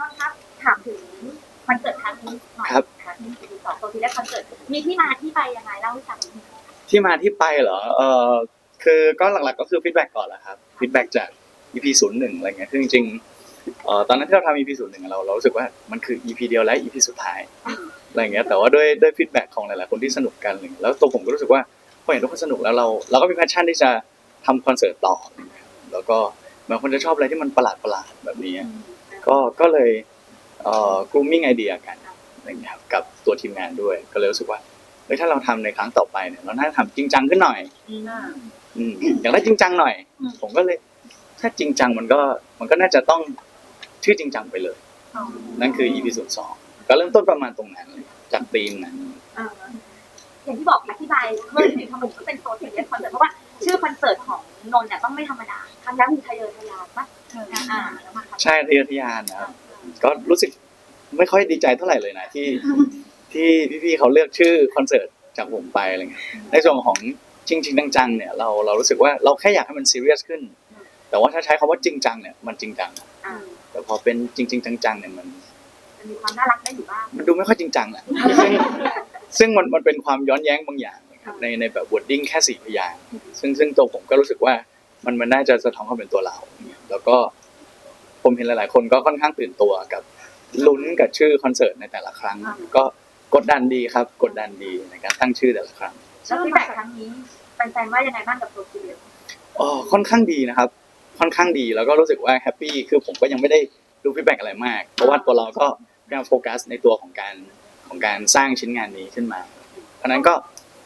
นนท์ครับถามถึงคอนเสิร์ตครั้งนี้หน่อยครับครั้งนี้ปีสองตัวที่แรกคอนเสิร์ตมีที่มาที่ไปยังไงเล่าให้ฟังนิดนึงที่มาที่ไปเหรอ เออคือก็หลักๆก็คือฟีดแบ็กก่อนแหละครับ ฟีดแบ็กจาก EP ศูนย์หนึ่งอะไรเงี้ยคือจริงๆเอ่อตอนนั้นที่เราทำ EP ศูนย์หนึ่งเราเรารู้สึกว่ามันคือ EP เดียวและ EP สุดท้ายอะไรเงี้ย แต่ว่าด้วยด้วยฟีดแบ็กของหลายๆคนที่สนุกกันอะไรเงี้ยแล้วตัวผมก็รู้สึกว่าพอเห็นทุกคนสนุกแล้วเราเราก็มีแพชชั่นที่จะทำคอนเสิร์ตต่ออะไรเงี้ยแล้วก็บางคนจะชอบอะไรที่มันประหลาดประหลาดๆแบบนี้ ก็ก็เลยเอ่อ grooming ไอเดียกันอะไรเงี้ยครับกับตัวทีมงานด้วย ก็เลยรู้สึกว่าเฮ้ยถ้าเราทำในครั้งต่อไปเนี่ยเราน่าจะทำจริงจังขึ้นหน่อย อืมอยากได้จริงจังหน่อย อืม ผมก็เลย ถ้าจริงจังมันก็มันก็น่าจะต้องชื่อจริงจังไปเลย นั่นคือ EP ศูนย์สองก็เริ่มต้นประมาณตรงนั้นเลยจากธีมนั้นเอออย่างที่บอกอธิบายเพิ่มถึงทำไมถึงเป็นโซนเรียนคอนเสิร์ตเพราะว่า ชื่อคอนเสิร์ตของนนท์เนี่ยต้องไม่ธรรมดาทำแล้วมีทะเยอทะยานปะอ่าแล้วมาทำใช่ทะเยอทะยานนะครับก็รู้สึกไม่ค่อยดีใจเท่าไหร่เลยนะที่ที่พี่ๆเขาเลือกชื่อคอนเสิร์ตจากผมไปอะไรเงี้ยในส่วนของจริงจริงๆจังๆเนี่ยเราเรารู้สึกว่าเราแค่อยากให้มันซีเรียสขึ้น แต่ว่าถ้าใช้คำว่าจริงจังเนี่ยมันจริงจังอ่าแต่พอเป็นจริงๆจังๆเนี่ยมันมันมีความน่ารักได้อยู่บ้างมันดูไม่ค่อยจริงจังแหละซึ่งซึ่งมันมันเป็นความย้อนแย้งบางอย่างนะครับ ในในแบบวอร์ดดิ้งแค่สี่พยางค์ซึ่งซึ่งตัวผมก็รู้สึกว่ามันมันน่าจะสะท้อนความเป็นตัวเรา แล้วก็ผมเห็นหลาย ๆ คนก็ค่อนข้างตื่นตัวกับลุ้นกับชื่อคอนเสิร์ตในแต่ละครั้ง ก็กดดันดีครับ กดดันดีในการตั้งชื่อแต่ละครั้งแล้วฟีดแบ็กครั้งนี้แฟนๆว่ายังไงบ้างกับตัวซีเรียสอ๋อค่อนข้างดีนะครับ ค่อนข้างดีแล้วก็รู้สึกว่าแฮปปี้คือผมก็ยังไม่ได้ดูฟีดแบ็กอะไรมาก เพราะว่าตัวเราก็พยายามโฟกัสในตัวของการของการสร้างชิ้นงานนี้ขึ้นมาเพราะฉะนั้นก็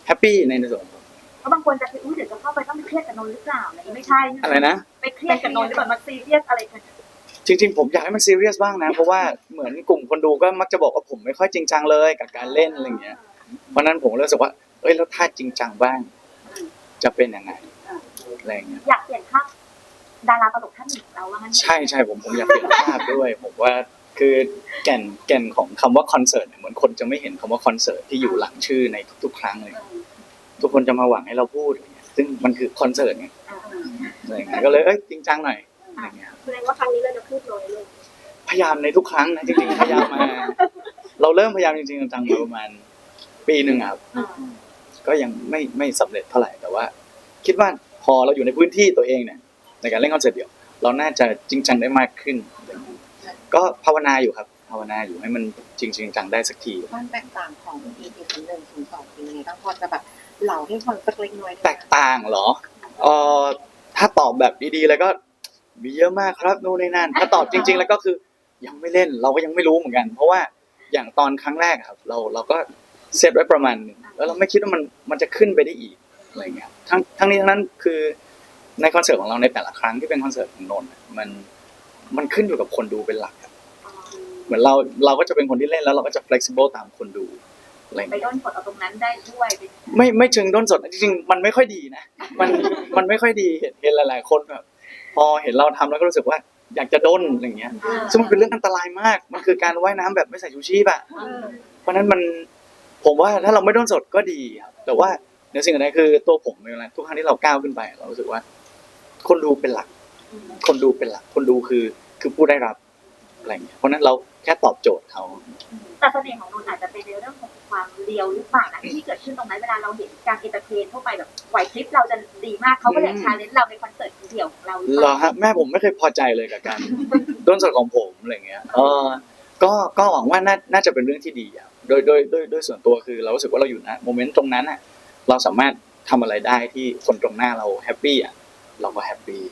แฮปปี้ในในส่วนของผมเพราะบางคนจะคิดอุ้ยเดี๋ยวจะเข้าไปต้องไปเครียดกับนนท์หรือเปล่าอะไรอย่างนี้ไม่ใช่อะไรนะ ไปเครียดกับนนท์หรือแบบมาซีเรียสอะไรกันจริงๆ ผมอยากให้มันซีเรียสบ้างนะ เพราะว่าเหมือนกลุ่มคนดูก็มักจะบอกว่าผมไม่ค่อยจริงจังเลยกับการเล่นอะไรอย่างเงี้ยเพราะฉะนั้นผมเลยรู้สึกว่า เอ้ยแล้วถ้าจริงจังบ้าง จะเป็นยังไงอะไรอย่างเงี้ยอยากเปลี่ยนภาพดาราตลกท่านหนึ่งของเราว่างั้นใช่ใช่ผมผมอยากเปลี่ยนภาพด้วย ผมว่า คือแก่นแก่นของคำว่าคอนเสิร์ตเนี่ยเหมือนคนจะไม่เห็นคำว่าคอนเสิร์ตที่อยู่หลังชื่อในทุกๆ ครั้งเลยทุกคนจะมาหวังให้เราพูดอะไรเงี้ยซึ่งมันคือคอนเสิร์ตไงอ่าอะไรอย่างเงี้ยก็เลยเอ้ยจริงจังหน่อยอะไรเงี้ยแสดงว่าครั้งนี้เราจะพูดน้อยลงพยายามในทุกครั้งนะจริงๆพยายามมา เราเริ่มพยายามจริงๆจังๆมาประมาณปีหนึ่งอะครับ ก็ยังไม่ไม่สำเร็จเท่าไหร่แต่ว่า คิดว่าพอเราอยู่ในพื้นที่ตัวเองเนี่ยในการเล่นคอนเสิร์ตเดี่ยว เราน่าจะจริงจังได้มากขึ้น ก็ภาวนาอยู่ครับ ภาวนาอยู่ให้มันจริงจริงจังได้สักทีความแตกต่างของ EP ศูนย์หนึ่งศูนย์สองเป็นยังไงบ้างพอจะแบบเล่าให้ฟังสักเล็กน้อยได้ไหมแตกต่างเหรอเออถ้าตอบแบบดีๆแล้วก็มีเยอะมากครับนู่นนี่นั่นถ้าตอบจริง ๆ แล้วก็คือยังไม่เล่นเราก็ยังไม่รู้เหมือนกัน เพราะว่าอย่างตอนครั้งแรกอะครับ เราเราก็เซตไว้ประมาณหนึงแล้วเราไม่คิดว่ามันมันจะขึ้นไปได้อีกอะไรเงี้ยทั้งทั้งนี้ทั้งนั้นคือในคอนเสิร์ตของเราในแต่ละครั้งที่เป็นคอนเสิร์ตของนนท์อะมัน มันขึ้นอยู่กับคนดูเป็นหลักครับเหมือนเราเราก็จะเป็นคนที่เล่นแล้วเราก็จะ flexible ตามคนดูอะไรไปเงี้ย ด้นกดเอาตรงนั้นได้ด้วยเป็นไม่ไม่เชิงด้นสดนะจริงๆมันไม่ค่อยดีนะมันมันไม่ค่อยดีเห็นเห็นหลาย ๆ คนแบบพอเห็นเราทำแล้วก็รู้สึกว่าอยากจะด้นอะไรเงี้ยซึ่งมันเป็นเรื่องอันตรายมาก มันคือการว่ายน้ำแบบไม่ใส่ชูชีพอะเพราะฉะนั้นมันผมว่าถ้าเราไม่ด้นสดก็ดีครับแต่ว่าในสิ่งอื่นใดคือตัวผมเวลาทุกครั้งที่เราก้าวขึ้นไป เรารู้สึกว่า คนดูเป็นหลัก คนดูเป็นหลัก คนดูคือคือผู้ได้รับอะไรเงี้ยเพราะฉะนั้นเราแค่ตอบโจทย์เขา แต่เสน่ห์ของนนท์อาจจะเป็นในเรื่องของความเรียวหรือเปล่านะที่เกิดขึ้นตรงนั้นเวลาเราเห็นการเอนเตอร์เทนทั่วไปแบบไหวพริบเราจะดีมากเขาก็อยากชาเลนจ์เราในคอนเสิร์ตเดี่ยวของเราหรือเหเปรอล่าฮะแม่ผมไม่เคยพอใจเลยกับการ ด้นสดของผมอะไรเงี้ยเออก็ก็หวังว่าน่าน่าจะเป็นเรื่องที่ดีอะโดยโดยโดยโดยส่วนตัวคือเรารู้สึกว่าเราอยู่นะโมเมนต์ตรงนั้นอะเราสามารถทำอะไรได้ที่คนตรงหน้าเราแฮปปี้อะเราก็แฮปปี้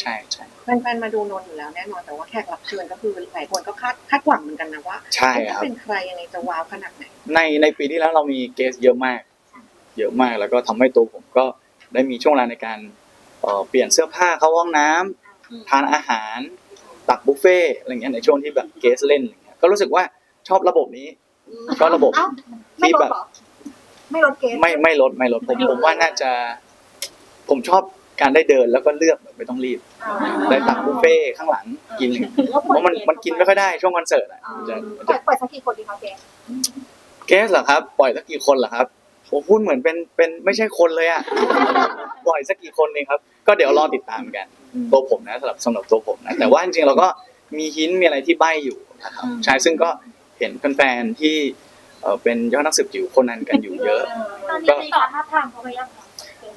ใช่ใช่แฟนๆมาดูนนท์อยู่แล้วแน่นอนแต่ว่าแขกรับเชิญก็คือหลายคนก็คาดคาดหวังเหมือนกันนะว่าใช่จะครับเป็นใครยังไงจะว้าวขนาดไหนในในปีที่แล้วเรามีเกสเยอะมาก เยอะมากแล้วก็ทำให้ตัวผมก็ได้มีช่วงเวลาในการเอ่อเปลี่ยนเสื้อผ้าเข้าห้องน้ำทานอาหารตักบุฟเฟ่ต์อะไรเงี้ยในช่วงที่แบบเกสเล่นอะไรเงี้ยก็รู้สึกว่าชอบระบบนี้ก็ระบบเอ้าไม่ที่ลดแบบเหรอไม่ลดเกณฑ์ไม่ไม่ลดไม่ลดผมผมว่าน่าจะ ผมชอบ การได้เดินแล้วก็เลือกแบบไม่ต้องรีบ ได้ตักบุฟเฟ่ต์ข้างหลังกินเพราะมันมันกินไม่ค่อยได้ช่วงคอนเสิร์ตอะมันจะมันปล่จะอยปล่อยสักกี่คนดีคะเกณฑ์เกสเหรอครับ ปล่อยสักกี่คนเหรอครับผมพูดเหมือนเป็นเป็นไม่ใช่คนเลยอะ ปล่อยสักกี่คนเองครับ ก็เดี๋ยวรอติดตามกัน ตัวผมนะสำหรับสำหรับตัวผมนะ แต่ว่าจริงๆเราก็มีหินมีอะไรที่ใบอยู่นะครับใช่ซึ่งก็เห็นแฟนๆที่เอ่อเป็นยอดนักสืบจิ๋วคนนั้นกันอยู่เยอะ ตอนนี้มีการท้าบทามเขาไปยังคะ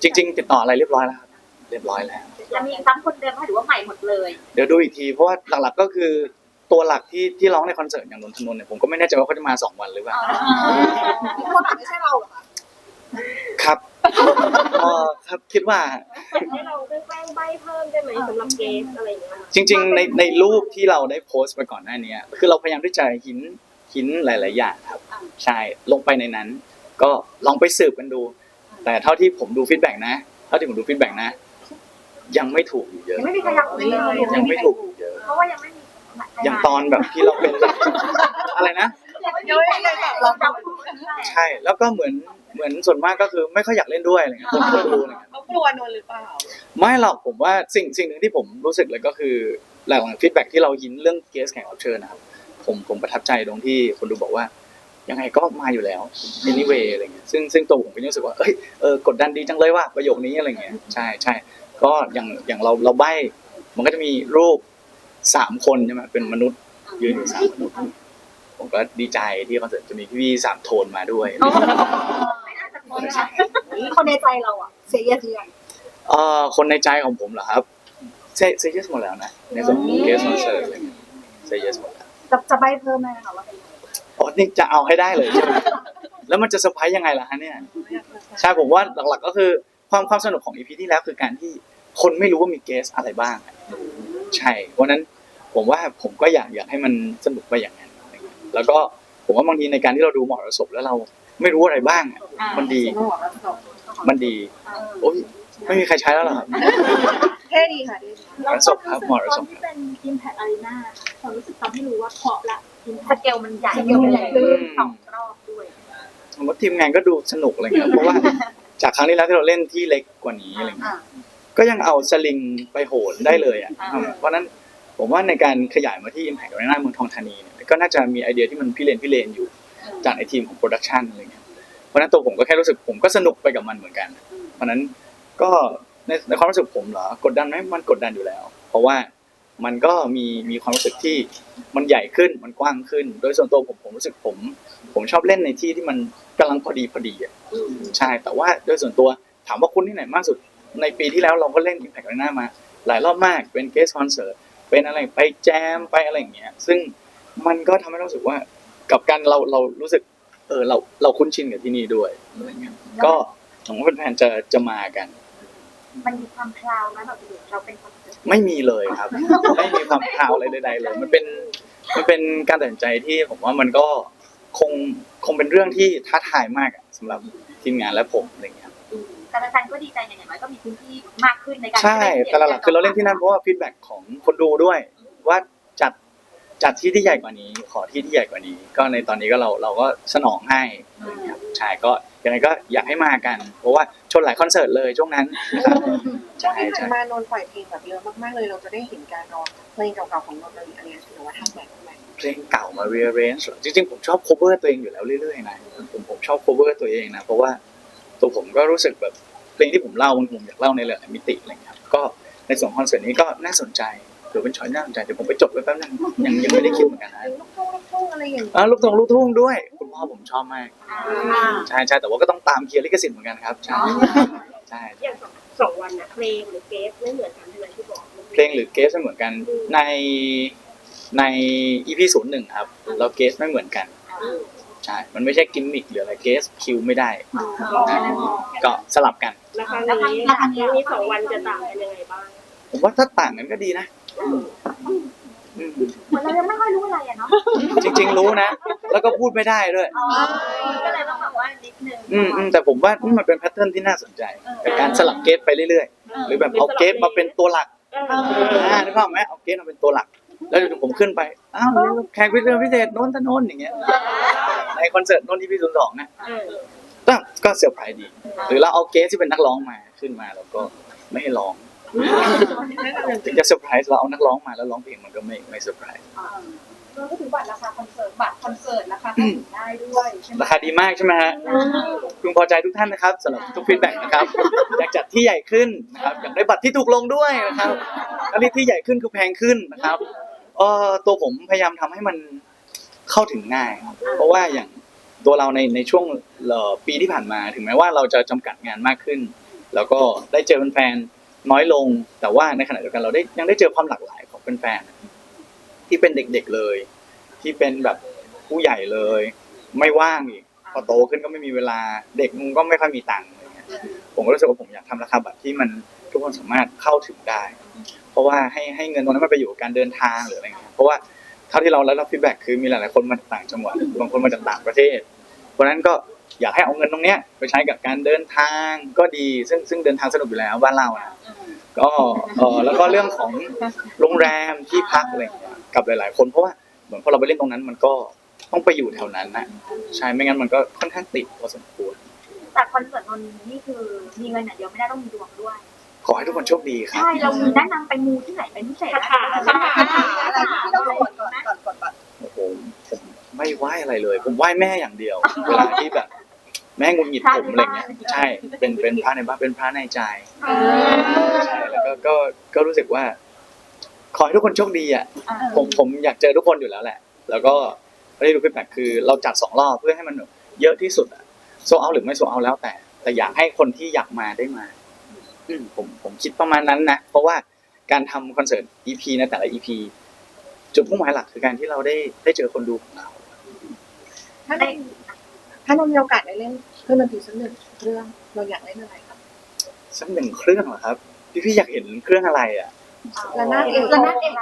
จริง ๆ ติดต่ออะไรเรียบร้อยแล้วครับ เรียบร้อยแล้ว จะมีซ้ำคนเดิมไหมหรือว่าใหม่หมดเลยเดี๋ยวดูอีกที เพราะว่าหลักๆก็คือตัวหลักที่ที่ร้องในคอนเสิร์ตอย่างนนทนนท์เนี่ยผมก็ไม่แน่ใจว่าเขาจะมาสองวันหรือเปล่าคนอื่นไม่ใช่เราเหรอคะครับเออครับคิดว่า ให้เราแกล้งใบเพิ่มได้ไหมสำหรับเกสอะไรอย่างเงี้ยจริงๆ ในในรูปที่เราได้โพสต์ไปก่อนหน้านี้คือเราพยายามที่จะหินหินหลาย ๆ อย่างครับ ใช่ลงไปในนั้น ก็ลองไปสืบกันดู แต่เท่าที่ผมดูฟีดแบ็กนะ เท่าที่ผมดูฟีดแบ็กนะ ยังไม่ถูกอยู่เยอะ ยังไม่มีใครอยากคุยเลยยังไม่ถูกอยู่เยอะ เพราะว่ายังไม่มีอย่างตอนแบบที่เราเป็นอะไรนะ ยังไม่มีใครอยากเราจะพูดกันใช่ แล้วก็เหมือนเหมือนส่วนมากก็คือไม่ค่อยอยากเล่นด้วยอะไรเงี้ยคนที่ดูอะไรเงี้ยเขากลัวนนหรือเปล่า ไม่หรอกผมว่าสิ่งสิ่งหนึ่งที่ผมรู้สึกเลยก็คือหลังฟีดแบ็กที่เรายินเรื่องเกสแข่งรับเชิญนะครับผมผมประทับใจตรงที่คนดูบอกว่ายังไงก็มาอยู่แล้ว anyway อะไรเงี้ยซึ่งซึ่งตัวผมก็ยังรู้สึกว่าเอ้ยเออกดดันดีจังเลยว่าประโยคนี้อะไรเงี้ยใช่ใช่ ก็อย่างอย่างเราเราใบมันก็จะมีรูปสามคนใช่ไหมเป็นมนุษย์ยืนอยู่สามมนุษย์ผมก็ดีใจที่คอนเสิร์ตจะมีพี่ๆสามโทนมาด้วยไม่น่าจะคนนะคนในใจเราอะเสียเสียเอ่อคนในใจของผมเหรอครับเซเซเยสหมดแล้วนะในส่วนของเกสคอนเสิร์ตอะไรเงี้ยเซเยสหมดแล้วจะจะใบเพิ่มไหมคะว่าเป็นอ๋อนี่จะเอาให้ได้เลยใช่ไหมแล้วมันจะเซอร์ไพรส์ยังไงล่ะฮะเนี่ยใช่ผมว่าหลักๆก็คือ ความความสนุกของอีพีที่แล้วคือการที่คนไม่รู้ว่ามีเกสอะไรบ้างอะใช่เพราะฉะนั้นผมว่าผมก็อยากอยากให้มันสนุกไปอย่างนั้นอะไรเงี้ยแล้วก็ผมว่าบางทีในการที่เราดูหมอรสพแล้วเราไม่รู้อะไรบ้างอะมันดีจริงเหรอแล้วจบมันดีโอ้ยไม่มีใครใช้แล้วเหรอครับเท่ดีค่ะเท่ดีหมอรสพครับหมอรสตอนพที่เป็น Impact Arena ความรู้สึกตอนที่รู้ว่าเคาะละส Impact เกลมันใหญ่สเกลมันใหญ่ขึ้นสองรอบด้วยผมว่าทีมงานก็ดูสนุกอะไรเงี้ยเพราะว่า จากครั้งที่แล้วที่เราเล่นที่เล็กกว่านี้อะไรเงี้ยก็ยังเอาสลิงไปโหนได้เลยอะอ่าเพราะฉะนั้นผมว่าในการขยายมาที่ Impact Arena เมืองทองธานีเนี่ยก็น่าจะมีไอเดียที่มันพิเรนพิเรนอยู่จากในทีมของโปรดักชันอะไรเงี้ยเพราะฉะนั้นตัวผมก็แค่รู้สึกผมก็สนุกไปกับมันเหมือนกัน เพราะฉะนั้นก็ในในความรู้สึกผมเหรอกดดันไหมมันกดดันอยู่แล้ว เพราะว่า มันก็มีมีความรู้สึกที่มันใหญ่ขึ้นมันกว้างขึ้น โดยส่วนตัวผมผมรู้สึกผม ผมชอบเล่นในที่ที่มันกำลังพอดีพอดีอะใช่แต่ว่าโดยส่วนตัวถามว่าคุณที่ไหนมากสุด ในปีที่แล้วเราก็เล่น Impact Arena มา หลายรอบมากเป็นเกสคอนเสิร์ตเป็นอะไรไปแจมไปอะไรอย่างเงี้ย ซึ่งมันก็ทำให้เรารู้สึกว่ากับการเราเรารู้สึกเออเราเราคุ้นชินกับที่นี่ด้วยอะไรเงี้ยก็หวังว่าแฟนๆจะจะมากัน มันมีความคลาวไหมแบบเราเป็นคนไม่มีเลยครับ ไม่มีความคราวอะไรใดๆเลย มันเป็นมันเป็นการตัดสินใจที่ผมว่ามันก็คงคงเป็นเรื่องที่ท้าทายมากอะสำหรับทีมงานและผมอะไรเงี้ยแต่แฟนๆก็ดีใจอย่างน้อยก็มีพื้นที่มากขึ้นในการใช่แต่หลักๆคือเราเล่นที่นั่นเพราะว่าฟีดแบ็กของคนดูด้วยว่า จัดจัดที่ที่ใหญ่กว่านี้ ขอที่ที่ใหญ่กว่านี้ ก็ในตอนนี้ก็เราเราก็สนองให้อะไรเงี้ยครับใช่ก็ยังไงก็อยากให้มากัน เพราะว่าชนหลายคอนเสิร์ตเลยช่วงนั้นนะครับช่วงใช่ที่ผ่าใช่นมานนท์ปล่อยเพลงแบบเยอะมากๆเลย เราจะได้เห็นการร้องเพลงเก่าๆของนนท์เลยอันนี้ถือว่าทำแบบใหม่เพลงเก่ามา rearrange เหรอจริงๆผมชอบ cover ตัวเองอยู่แล้วเรื่อยๆนะผมผมชอบ cover ตัวเองนะเพราะว่าตัวผมก็รู้สึกแบบเพลงที่ผมเล่ามันผมอยากเล่าในหลายๆมิติอะไรเงี้ยครับก็ในส่วนคอนเสิร์ตนี้ก็น่าสนใจ ถือเป็นช้อยน่าสนใจเดี๋ยวผมไปจดไว้แป๊บนึงยังยังไม่ได้คิดเหมือนกันนะเพลงลูกทุ่งลูกทุ่งอะไรอย่างเงี้ยอ่าลูกทุ่งลูกทุ่งด้วย คุณพ่อผมชอบมากใช่ใช่แต่ว่าก็ต้องตามเคลียร์ลิขสิทธิ์เหมือนกันครับใช่ใช่อย่างสองสองวันน่ะเพลงหรือเกสไม่เหมือนกันใช่ไหมที่บอกเพลงหรือเกสไม่เหมือนกันในใน EP ศูนย์หนึ่งครับแล้วเกสไม่เหมือนกันใช่ มันไม่ใช่กิมมิคหรืออะไรเกสคิวไม่ได้ ก็สลับกัน แล้วครั้งนี้ครั้งนี้สองวันจะต่างกันยังไงบ้าง ผมว่าถ้าต่างกันก็ดีนะอืม เหมือนเรายังไม่ค่อยรู้อะไรอะเนาะจริง ๆ รู้นะ แล้วก็พูดไม่ได้ด้วย ก็เลยต้องแบบว่านิดนึง อืมอืมแต่ผมว่านี่มันเป็นแพทเทิร์นที่น่าสนใจกับการสลับเกสไปเรื่อยๆ หรือแบบเอาเกสมาเป็นตัวหลักเอออ่านึกภาพไหมเอาเกสมาเป็นตัวหลัก แล้วเดี๋ยวผมขึ้นไปอ้าวแขกพิเศษพิเศษโน้นทะโน้นอย่างเงี้ยในคอนเสิร์ตโน้นที่พี่ศูนย์สองนะเออก็ก็เซอร์ไพรส์ดี หรือเราเอาเกสที่เป็นนักร้องมาขึ้นมาแล้วก็ไม่ให้ร้อง ถึงจะเซอร์ไพรส์เราเอานักร้องมาแล้วร้องเพลงมันก็ไม่ไม่เซอร์ไพรส์เราก็ถึงบัตรราคาคอนเสิร์ตบัตรคอนเสิร์ตราคาเข้าถึงได้ด้วยใช่ไหมราคาดีมากใช่ไหมฮะพึงพอใจทุกท่านนะครับสำหรับทุกฟีดแบ็กนะครับอยากจัดที่ใหญ่ขึ้นนะครับอยากได้บัตรที่ถูกลงด้วยนะครับอันนี้ที่ใหญ่ขึ้นคือแพงขึ้นนะครับเออตัวผมพยายามทำให้มันเข้าถึงง่ายครับเพราะว่าอย่างตัวเราในในช่วงเอ่อปีที่ผ่านมาถึงแม้ว่าเราจะจำกัดงานมากขึ้น แล้วก็ได้เจอแฟนๆ น้อยลงแต่ว่าในขณะเดียวกันเราได้ยังได้เจอความหลากหลายของแฟนๆที่เป็นเด็กๆเลย ที่เป็นแบบผู้ใหญ่เลย ไม่ว่างอีกพอโตขึ้นก็ไม่มีเวลาเด็กมึงก็ไม่ค่อยมีตังค์ผมก็รู้สึกว่าผมอยากทำราคาบัตรที่มันทุกคนสามารถเข้าถึงได้ เพราะว่าให้ให้เงินตรงนั้นมันไปอยู่กับการเดินทางหรืออะไรเงี้ยเพราะว่าเท่าที่เราได้รับฟีดแบ็กคือมีหลายๆคนมาจากต่างจังหวัดบางคนมาจากต่างประเทศ เพราะฉะนั้นก็ อยากให้เอาเงินตรงเนี้ยไปใช้กับการเดินทางก็ดี ซึ่งซึ่งเดินทางสนุกอยู่แล้วบ้านเราอะก็เออแล้วก็เรื่องของโรงแรมที่พักอะไรเงี้ยกับหลายๆ คนเพราะว่าเหมือนพอเราไปเล่นตรงนั้น มันก็ต้องไปอยู่แถวนั้นนะใช่ไม่งั้นมันก็ค่อนข้างติดพอสมควรแต่คอนเสิร์ตนนท์นี่คือมีเงินอย่างเดียวไม่ได้ต้องมีดวงด้วย ขอให้ทุกคนโชคดีครับใช่เรามีแนะนำไปมูที่ไหนเป็นพิเศษไหมคาถาคาถาที่เรากดก่อนก่อนกดบัตรโอ้โหผมไม่ไหว้อะไรเลย ผมไหว้แม่อย่างเดียว เวลาที่แบบ แม่งุนหงิดผมอะไรเงี้ยใช่เป็นเป็นพระในบ้านเป็นพระในใจใช่แล้วก็ก็ก็รู้สึกว่า ขอให้ทุกคนโชคดีอะผมผมอยากเจอทุกคนอยู่แล้วแหละ แล้วก็ไม่ได้ดูฟีดแบ็กคือเราจัดสองรอบเพื่อให้มันแบบเยอะที่สุดอะโซเอาหรือไม่โซเอาแล้วแต่ แต่อยากให้คนที่อยากมาได้มาอืมผมผมคิดประมาณนั้นนะเพราะว่าการทำคอนเสิร์ต EP ในแต่ละ EP จุดมุ่งหมายหลักคือการที่เราได้ได้เจอคนดูของเรา ถ้าได้ถ้าเรามีโอกาสได้เล่น เครื่องดนตรีสักหนึ่งเรื่องเราอยากเล่นอะไรครับสักหนึ่งเครื่องเหรอครับ พี่พี่อยากเห็นเครื่องอะไรอะระนาดเอกระนาดเอก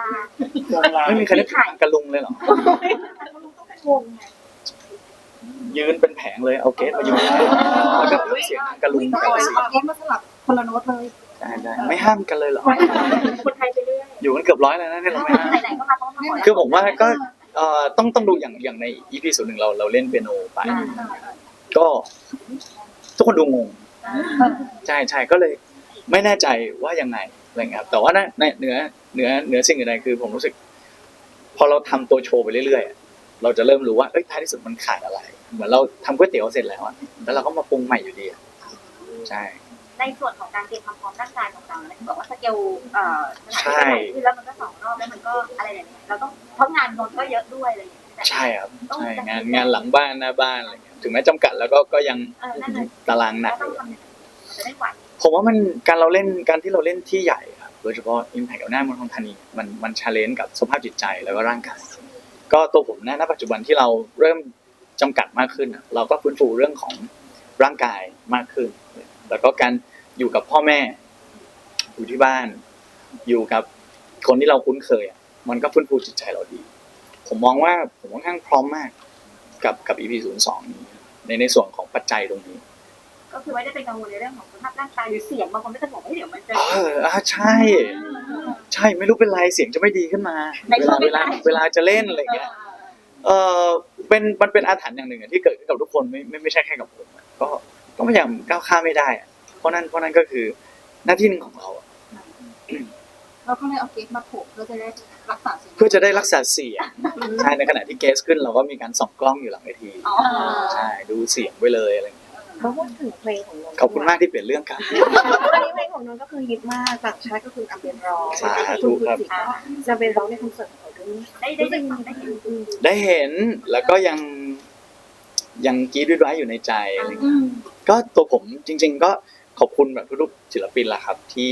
ไม่มีใครนึกถึงกระลุงเลยเหรอต้องเป็นวงไงยืนเป็นแผงเลยเอาเกสมายืนแล้วก็เสียงกระลุงไปสิเล่นมาสลับคนละโน้ตเลยได้ได้ไม่ห้ามกันเลยเหรอคนไทยไปเรื่อยอยู่กันเกือบร้อยแล้วนะเนี่ยเราไม่ห้ามไหนๆก็มาต้องมาขอคือผมว่าก็เอ่อต้องต้องดูอย่างอย่างใน EP ส่วนหนึ่งเราเราเล่นเปียโนไป ก็ ทุกคนดูงงใช่ใช่ก็เลย ไม่แน่ใจว่ายังไงอะไรเงี้ยครับแต่ว่าในเหนือเหนือเหนือสิ่งอื่นใดคือ ผมรู้สึก พอเราทำตัวโชว์ไปเรื่อยๆอะเราจะเริ่มรู้ว่าเอ้ยท้ายที่สุดมันขาดอะไร เหมือนเราทำก๋วยเตี๋ยวเสร็จแล้วอะแล้วเราก็มาปรุงใหม่อยู่ดีอะใช่ในส่วนของการเตรียมความพร้อมร่างกายของเราเนี่ยบอกว่าสเกลเอ่อใช่คือแล้วมันก็สองรอบแล้วมันก็อะไรอย่างเงี้ยเราต้องเพราะงานนนท์ก็เยอะด้วยอะไรอย่างเงี้ยแต่ใช่ครับใช่งานงานหลังบ้านหน้าบ้านอะไรเงี้ย ถึงแม้จำกัดแล้วก็ก็ยังเออนั่นเลยตารางหนัเรากต้อองยู่ทำยังไงมันจะได้ไหวผมว่ามันการเราเล่นการที่เราเล่นที่ใหญ่ครับโดยเฉพาะ Impact กับหน้าเมืองทองธานีมันมันชาเลนจ์กับสภาพจิตใจแล้วก็ร่างกายก็ตัวผมณณปัจจุบันที่เราเริ่มจำกัดมากขึ้นอะเราก็ฟื้นฟูเรื่องของร่างกายมากขึ้น แล้วก็การอยู่กับพ่อแม่ อยู่ที่บ้าน อยู่กับคนที่เราคุ้นเคยอะมันก็ฟื้นฟูจิตใจเราดี ผมมองว่าผมค่อนข้างพร้อมมาก กับกับ EP ศูนย์สองนี้ในในส่วนของปัจจัยตรงนี้ ก็คือไม่ได้เป็นกังวลในเรื่องของสภาพร่างกายหรือเสียงบางคนก็จะบอกว่าเดี๋ยวมันจะเอออะใช่ ใช่ไม่รู้เป็นไรเสียงจะไม่ดีขึ้นมาในเวช่วลางเวลาไม่ได้เวลาจะเล่นอะไรอย่างเงี้ยเออเป็นมันเป็นอาถรรพ์อย่างหนึ่งอะที่เกิดขึ้นกับทุกคนไม่ไม่ไม่ใช่แค่กับผมอะก็ก็พยายามก้าวข้ามไม่ได้อะเพราะนั้นเพราะนั้นก็คือหน้าที่หนึ่งของเราอะ เราก็เลยเอาเกสมาโผล่เพื่อจะได้รักษาเสียงเพื่อจะได้รักษาเสียงใช่ในขณะที่เกสขึ้นเราก็มีการส่องกล้องอยู่หลังเวทีอ๋อใช่ดูเสียงไว้เลยอะไรอย่างเงี้ยเขาพูดถึงเพลงของนนท์ขอบคุณมากที่เปลี่ยนเรื่องครับอันนี้เพลงของนนท์ก็คือฮิตมากต่างชาติก็คืออัมเบนร้องสาธุครับจะเป็นร้องในคอนเสิร์ตของเขาด้วยได้ได้ได้ฟังได้เห็นได้เห็นแล้วก็ยังยังกรีดด้วยไว้อยู่ในใจอะไรอย่างเงี้ยก็ตัวผมจริง ๆ ก็ขอบคุณแบบทุกๆศิลปินละครับ ที่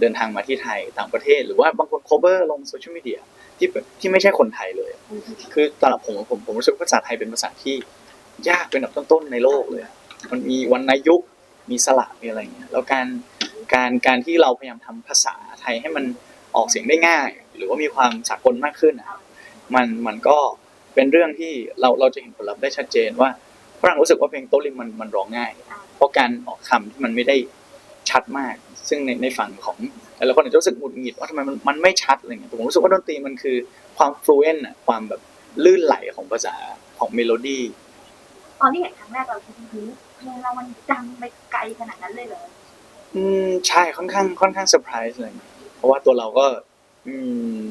เดินทางมาที่ไทยต่างประเทศ หรือว่าบางคน cover ลงโซเชียลมีเดียที่แบบที่ไม่ใช่คนไทยเลย คือสำหรับผมผมผมรู้สึกว่าภาษาไทยเป็นภาษาที่ยากเป็นอันดับต้นๆในโลกเลยอะมันมีวรรณยุกต์มีสระมีอะไรอย่างเงี้ยแล้วการการการที่เราพยายามทำภาษาไทยให้มันออกเสียงได้ง่าย หรือว่ามีความสากลมากขึ้นอะมันมันก็เป็นเรื่องที่เราเราจะเห็นผลลัพธ์ได้ชัดเจนว่าฝรั่งรู้สึกว่าเพลงโตะริมมันมันร้องง่าย เพราะการออกคำที่มันไม่ได้ ชัดมาก ซึ่งในในฝั่งของหลายๆคนอาจจะรู้สึกหงุดหงิดว่าทำไมมันมันไม่ชัดอะไรเงี้ยแต่ผมรู้สึกว่าดนตรีมันคือความฟลูเอนต์ความแบบลื่นไหลของภาษาของเมโลดี้ตอนที่เห็นครั้งแรกเราคิดว่าเฮ้ยเพลงเรามันดังไปไกลขนาดนั้นเลยเหรออืมใช่ค่อนข้างค่อนข้างเซอร์ไพรส์เลยเพราะว่าตัวเราก็ อืม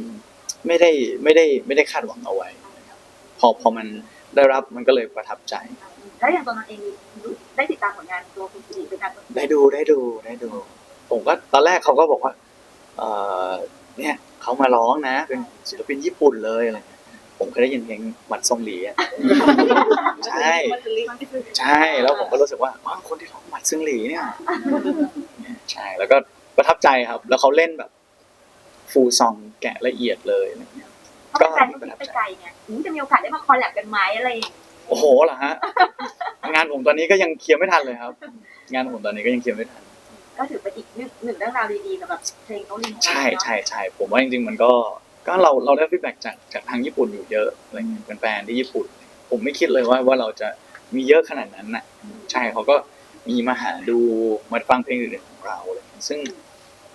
ไม่ได้ไม่ได้ไม่ได้คาดหวังเอาไว้นะครับพอพอมันได้รับมันก็เลยประทับใจ แล้วอย่างตัวเราเองได้ติดตามผลงานตัวคุณสิริเป็นการได้ดูได้ดูได้ดู ผมก็ตอนแรกเขาก็บอกว่า เออเนี่ยเขามาร้องนะ เป็นศิลปินญี่ปุ่นเลยอะไรเงี้ยผมเคยได้ยินเพลงหมัดซงหลีอะใช่ใช่แล้วผมก็รู้สึกว่าอ๋อคนที่ร้องหมัดซึงหลีเนี่ยใช่แล้วก็ประทับใจครับ แล้วเขาเล่นแบบ ฟูลซองแกะละเอียดเลยอะไรเงี้ยเพราะเป็นแฟนที่ไปไกลไงอืมจะมีโอกาสได้มาคอลแลบกันไหมอะไรอย่างเงี้ย โอ้โหเหรอฮะ งานผมตอนนี้ก็ยังเคลียร์ไม่ทันเลยครับ งานผมตอนนี้ก็ยังเคลียร์ไม่ทัน ก็ถือเป็นอีกหนึ่งหนึ่งเรื่องราวดีๆสำหรับเพลงโนลินใช่ใช่ใช่ผมว่าจริงๆ มันก็ก็เราเราได้ฟีดแบ็กจากจากทางญี่ปุ่นอยู่เยอะอะไรเงี้ยเป็นแฟนที่ญี่ปุ่น ผมไม่คิดเลยว่าว่าเราจะมีเยอะขนาดนั้นน่ะ ใช่เขาก็มีมาหาดูมาฟังเพลงอื่นๆของเราอะไรเงี้ยซึ่ง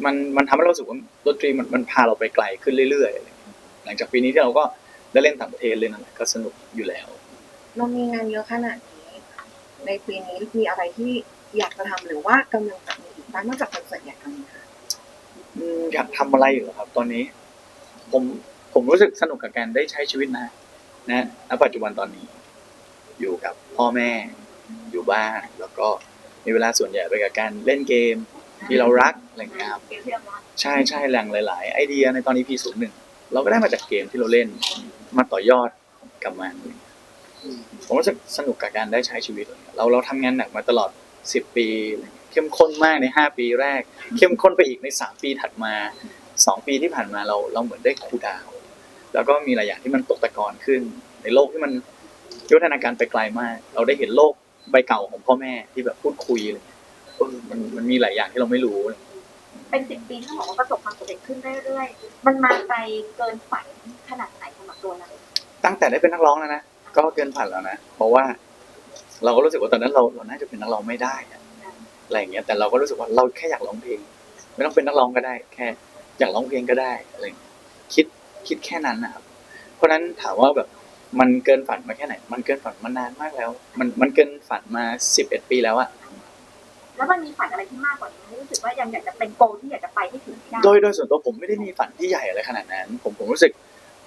มันมันทำให้เรารู้สึกว่าดนตรีมันมันพาเราไปไกลขึ้นเรื่อยๆอะไรเงี้ยหลังจากปีนี้ที่เราก็ได้เล่นต่างประเทศเล่นอะไรก็สนุกอยู่แล้ว เรามีงานเยอะขนาดนี้ ในปีนี้มีอะไรที่อยากจะทำหรือว่ากำลังจะมีอีกบ้างนอกจากคอนเสิร์ตใหญ่ครั้งนี้ค่ะอืมอยากทำอะไรอยู่เหรอครับ ตอนนี้ ผมผมรู้สึกสนุกกับการได้ใช้ชีวิตนะ นะณปัจจุบันตอนนี้ อยู่กับพ่อแม่ อยู่บ้านแล้วก็มีเวลาส่วนใหญ่ไปกับการเล่นเกม ที่เรารักอะไรอย่างเงี้ยครับ เกมที่เรารักใช่ใช่แหล่งหลาย ๆ ไอเดียในตอนนี้พีศูนย์หนึ่งเราก็ได้มาจากเกมที่เราเล่น มาต่อยอดกับมัน ผมรู้สึกสนุกกับการได้ใช้ชีวิตเราเราทำงานหนักมาตลอดสิบปีอะไรเงี้ยเข้มข้นมากในห้าปีแรก เข้มข้นไปอีกในสามปีถัดมาสองปีที่ผ่านมาเราเราเหมือนได้คูลดาวน์แล้วก็มีหลายอย่างที่มันตกตะกอนขึ้น ในโลกที่มันยุทธนาการไปไกลมาก เราได้เห็นโลกใบเก่าของพ่อแม่ที่แบบพูดคุยอะไรเงี้ยเออมันมันมีหลายอย่างที่เราไม่รู้ เป็นสิบปีที่บอกว่าประสบความสำเร็จขึ้นเรื่อยๆ มันมาไกลเกินฝันขนาดไหนสำหรับตัวเราตั้งแต่ได้เป็นนักร้องแล้วนะ ก็เกินผ่านแล้วนะ เพราะว่า เราก็รู้สึกว่าตอนนั้นเราเราน่าจะเป็นนักร้องไม่ได้อะอะไรอย่างเงี้ยแต่เราก็รู้สึกว่าเราแค่อยากร้องเพลง ไม่ต้องเป็นนักร้องก็ได้ แค่อยากร้องเพลงก็ได้อะไรอย่างเงี้ยคิดคิดแค่นั้นนะครับ เพราะฉะนั้นถามว่าแบบมันเกินฝันมาแค่ไหน มันเกินฝันมานานมากแล้ว มันมันเกินฝันมาสิบเอ็ดปีแล้วอะแล้วมันมีฝันอะไรที่มากกว่านี้ไหมรู้สึกว่ายังอยากจะเป็นโกลที่อยากจะไปให้ถึงให้ได้โดยโดยส่วนตัวผมไม่ได้มีฝันที่ใหญ่อะไรขนาดนั้น ผมผมรู้สึก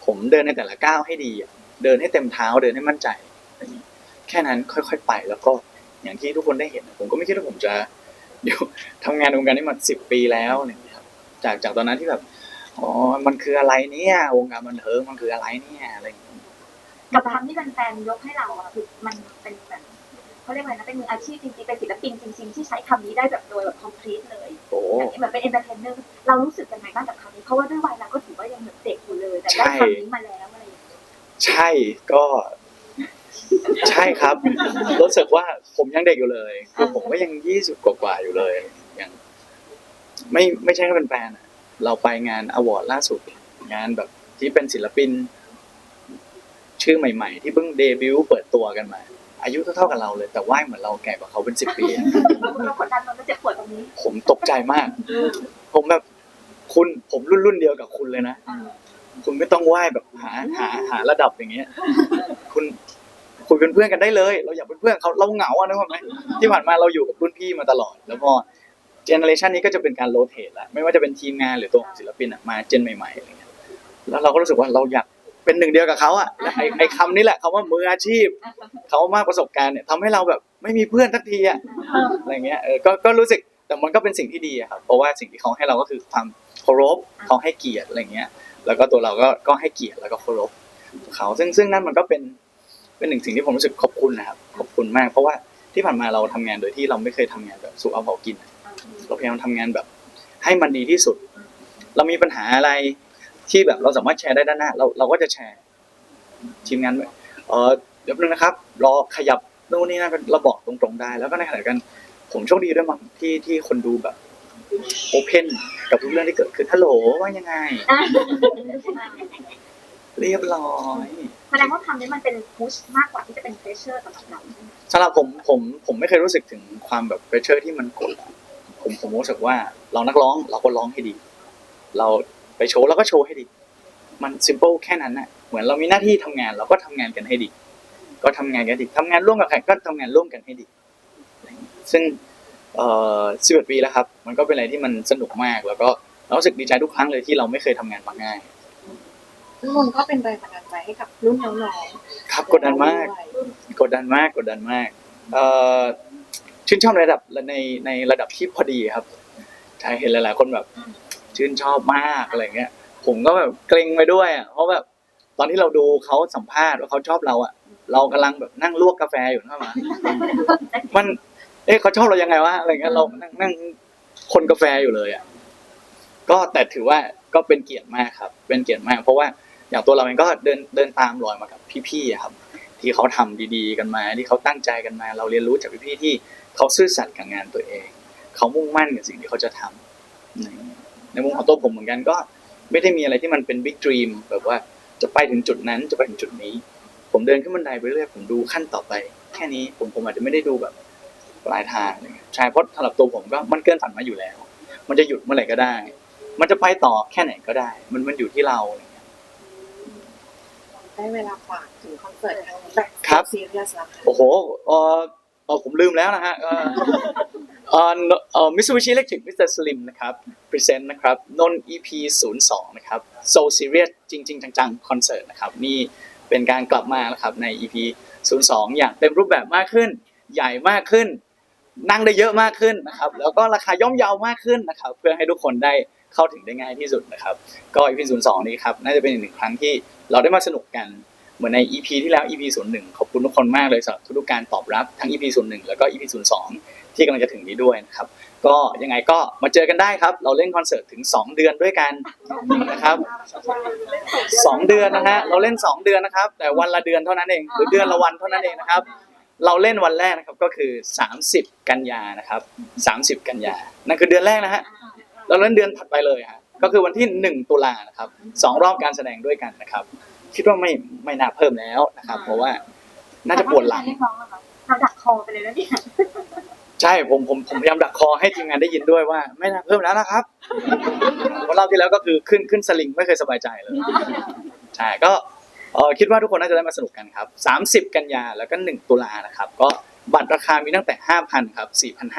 ผมเดินในแต่ละก้าวให้ดีอะ เดินให้เต็มเท้าเดินให้มั่นใจอะไรอย่างงี้แค่นั้นค่อยๆไปแล้วก็อย่างที่ทุกคนได้เห็น ผมก็ไม่คิดว่าผมจะอยู่ทำงานในวงการนี้มาสิบปีแล้วอะไรอย่างเงี้ยครับจากจากตอนนั้นที่แบบอ๋อมันคืออะไรเนี่ยวงการบันเทิงมันคืออะไรเนี่ยอะไรอย่างเงี้ยกับคำที่แฟนๆยกให้เราอะคือมันเป็นแบบเขาเรียกอะไรนะเป็นมืออาชีพจริงๆเป็นศิลปินจริงๆที่ใช้คำนี้ได้แบบโดยแบบคอมพลีทเลยโอ้อย่างนี้เหมือนเป็นเอนเตอร์เทนเนอร์เรารู้สึกยังไงบ้างกับคำนี้เพราะว่าด้วยวัยเราก็ถือว่ายังเหมือนเด็กอยู่เลย แต่ได้คำนี้มาแล้ว ใช่ก็ ใช่ครับรู้สึกว่าผมยังเด็กอยู่เลยคือผมก็ยังยี่สิบกว่าๆอยู่เลยยังไม่ไม่ใช่แค่เป็นแฟนอะเราไปงานอวอร์ดล่าสุด งานแบบที่เป็นศิลปิน ชื่อใหม่ ๆ ที่เพิ่งเดบิวต์เปิดตัวกันมา อายุเท่าๆกับเราเลย แต่ว่ายเหมือนเราแก่กว่าเขาเป็นสิบปีอะเรากดดันมันมันเจ็บปวดตรงนี้ ผมตกใจมาก ผมแบบคุณผมรุ่นรุ่นเดียวกับคุณเลยนะ คุณไม่ต้องไหว้แบบหาหาหาระดับอย่างเงี้ย คุณคุยเป็นเพื่อนกันได้เลย เราอยากเป็นเพื่อนเขาเราเหงาอะนึกออกไหมที่ผ่านมาเราอยู่กับรุ่นพี่มาตลอด แล้วพอเจเนอเรชันนี้ก็จะเป็นการโรเตทล้วไม่ว่าจะเป็นทีมงานหรือตัวของศิลปินอะมาเจนใหม่ๆอะไรเงี้ยแล้วเราก็รู้สึกว่าเราอยากเป็นหนึ่งเดียวกับเขาอะและไอไอคำนี้แหละคำว่ามืออาชีพเขามากประสบการณ์เนี่ยทำให้เราแบบไม่มีเพื่อนสักทีอะอะไรเงี้ยเออก็ก็รู้สึกแต่มันก็เป็นสิ่งที่ดีอะครับเพราะว่าสิ่งที่เขาให้เราก็คือความเคารพเขาให้เกียรติอะไรเงี้ย แล้วก็ตัวเราก็ก็ให้เกียรติแล้วก็เคารพเขาซึ่งซึ่งนั่นมันก็เป็นเป็นหนึ่งสิ่งที่ผมรู้สึกขอบคุณนะครับขอบคุณมาก เพราะว่าที่ผ่านมาเราทำงานโดยที่เราไม่เคยทำงานแบบสุเอาเผากิน เราพยายามทำงานแบบ ให้มันดีที่สุด เรามีปัญหาอะไรที่แบบเราสามารถแชร์ได้ด้านหน้า เราเราก็จะแชร์ทีมงานไม่เออเดี๋ยวนึงนะครับ รอขยับนู่นนี่นั่นเราบอกตรงๆได้ แล้วก็ในขณะเดียวกัน ผมโชคดีด้วยมั้งที่ที่คนดูแบบ โอเพนกับทุกเรื่องที่เกิดขึ้นฮัลโหลว่ายังไง เรียบร้อยแสดงว่าคำนี้มันเป็นพุชมากกว่าที่จะเป็นเพรสเชอร์สำหรับเราสำหรับผมผมผมไม่เคยรู้สึกถึงความแบบเพรสเชอร์ที่มันกดอะผมผมรู้สึกว่าเรานักร้องเราก็ร้องให้ดี เราไปโชว์เราก็โชว์ให้ดี มันซิมเ l ิลแค่นั้นน่ะเหมือนเรามีหน้าที่ทำงานเราก็ทำงานกันให้ดี ก็ทำงานกันดีทำงานร่วมกับใครก็ทำงานร่วมกันให้ดี ซึ่ง เอ่อสิบเอ็ดปีแล้วครับ มันก็เป็นอะไรที่มันสนุกมาก แล้วก็เรารู้สึกดีใจทุกครั้งเลยที่เราไม่เคยทำงานมาง่ายทุกคนก็เป็นแรงบันดาลใจให้กับรุ่นน้องครับๆกดดันมากกดดันมากกดดันมากเอ่อชื่นชอบในระดับในในระดับที่พอดีครับใช่เห็นหลาย ๆ คนแบบชื่นชอบมากอะไรเงี้ยผผมก็แบบเกรงไปด้วยอะเพราะแบบตอนที่เราดูเขาสัมภาษณ์ว่าเขาชอบเราอะ เรากำลังแบบนั่งลวกกาแฟอยู่เข้ามามัน เอ๊ะเขาชอบเรายังไงวะอะไรเงี้ยเรานั่งนั่งคนกาแฟอยู่เลยอะก็แต่ถือว่าก็เป็นเกียรติมากครับ เป็นเกียรติมาก เพราะว่าอย่างตัวเราเองก็เดินเดินตามรอยมากับพี่ๆอะครับ ที่เขาทำดีๆกันมา ที่เขาตั้งใจกันมา เราเรียนรู้จากพี่ๆที่เขาซื่อสัตย์กับงานตัวเอง เขามุ่งมั่นกับสิ่งที่เขาจะทำในในมุมของตัวผมเหมือนกันก็ไม่ได้มีอะไรที่มันเป็นบิ๊กด e ีมแบบว่าจะไปถึงจุดนั้นจะไปถึงจุดนี้ ผมเดินขึ้นบันไดไปเรื่อยผมดูขั้นต่อไป แค่นี้ผมผมอาจจะไม่ได้ดูแบบ ปลายทางอะไรเงี้ยใช่เพราะสำหรับตัวผมก็มันเกินฝันมาอยู่แล้ว มันจะหยุดเมื่อไหร่ก็ได้ มันจะไปต่อแค่ไหนก็ได้ มันมันอยู่ที่เราอะไรเงี้ยได้เวลาฝากถึงคอนเสิร์ตครั้งนี้แบบครับซีเรียสแล้วค่ะโอ้โหเออเออผมลืมแล้วนะฮะเออเออเออมิสซูบิชิเล็กทริกมิสเตอร์สลิมนะครับพรีเซนต์นะครับนน EP 0 2นะครับ So Serious จริง ๆ จังๆคอนเสิร์ตนะครับนี่เป็นการกลับมานะครับใน EP 0 2 อย่างเต็มรูปแบบมากขึ้น ใหญ่มากขึ้น นั่งได้เยอะมากขึ้นนะครับ แล้วก็ราคาย่อมเยาวมากขึ้นนะครับ เพื่อให้ทุกคนได้เข้าถึงได้ง่ายที่สุดนะครับ ก็ EP 0 2 นี้ครับน่าจะเป็นอีกหนึ่งครั้งที่เราได้มาสนุกกันเหมือนใน EP ที่แล้ว EP 0 1ขอบคุณทุกคนมากเลยสำหรับทุกการตอบรับทั้ง EP 0 1แล้วก็ EP 0 2 ที่กำลังจะถึงนี้ด้วยนะครับก็ยังไงก็มาเจอกันได้ครับ เราเล่นคอนเสิร์ตถึง 2 เดือนด้วยกันนะครับสองเดือนนะฮะเราเล่น 2 เดือนนะครับ แต่วันละเดือนเท่านั้นเอง หรือเดือนละวันเท่านั้นเองนะครับ เราเล่นวันแรกนะครับก็คือ 30 กันยานะครับ 30 กันยานั่นคือเดือนแรกนะฮะเราเล่นเดือนถัดไปเลยฮะก็คือวันที่ 1 ตุลานะครับสองรอบการแสดงด้วยกันนะครับ คิดว่าไม่ไม่น่าเพิ่มแล้วนะครับ เพราะว่าน่าจะปวดหลังเรียกร้องอะค่ะเราดักคอไปเลยนะเนี่ยใช่ผมผมผมพยายามดักคอให้ทีมงานได้ยินด้วยว่า ไม่น่าเพิ่มแล้วนะครับเพราะรอบที่แล้วก็คือขึ้นขึ้นสลิงไม่เคยสบายใจเลยใช่ก็ เออคิดว่าทุกคนน่าจะได้มาสนุกกันครับ 30 กันยาแล้วก็1ตุลานะครับ ก็บัตรราคามีตั้งแต่ 5,000 ครับ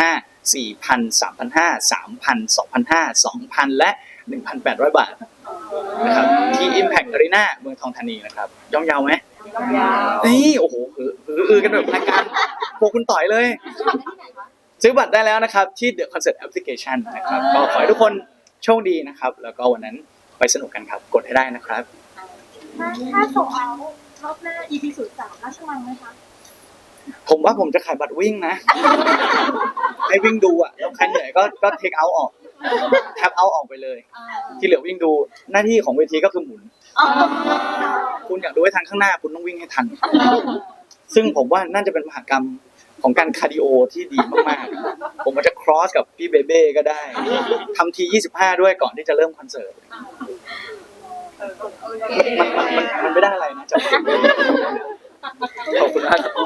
4,500 4,000 3,500 3,000 2,500 2,000 และ 1,800 บาทนะครับที่ Impact Arena เมืองทองธานีนะครับย่อมเยาวไหมนี่โอ้โหหือหืออือกันแบบรายการโปคุณต่อยเลย ซื้อบัตรได้แล้วนะครับ ที่ The Concert Application นะครับ ก็ขอให้ทุกคนโชคดีนะครับ แล้วก็วันนั้นไปสนุกกันครับ กดให้ได้นะครับ ถ้าส่งแล้วรอบหน้า EP ศูนย์สามราชวังไหมคะผมว่าผมจะขายบัตรวิ่งนะ ให้วิ่งดูอะแล้วใครเหนื่อยก็ก็เทคเอาออกแท็บเอาออกไปเลย ที่เหลือวิ่งดูหน้าที่ของเวทีก็คือหมุน คุณอยากดูให้ทันข้างหน้า คุณต้องวิ่งให้ทัน ซึ่งผมว่าน่าจะเป็นมหากรรมของการคาร์ดิโอที่ดีมากๆ ผมอาจจะครอสกับพี่เบเบ้ก็ได้ทำที 25 ด้วยก่อนที่จะเริ่มคอนเสิร์ต มันมันมันไม่ได้อะไรนะจะขอบคุณมากครับ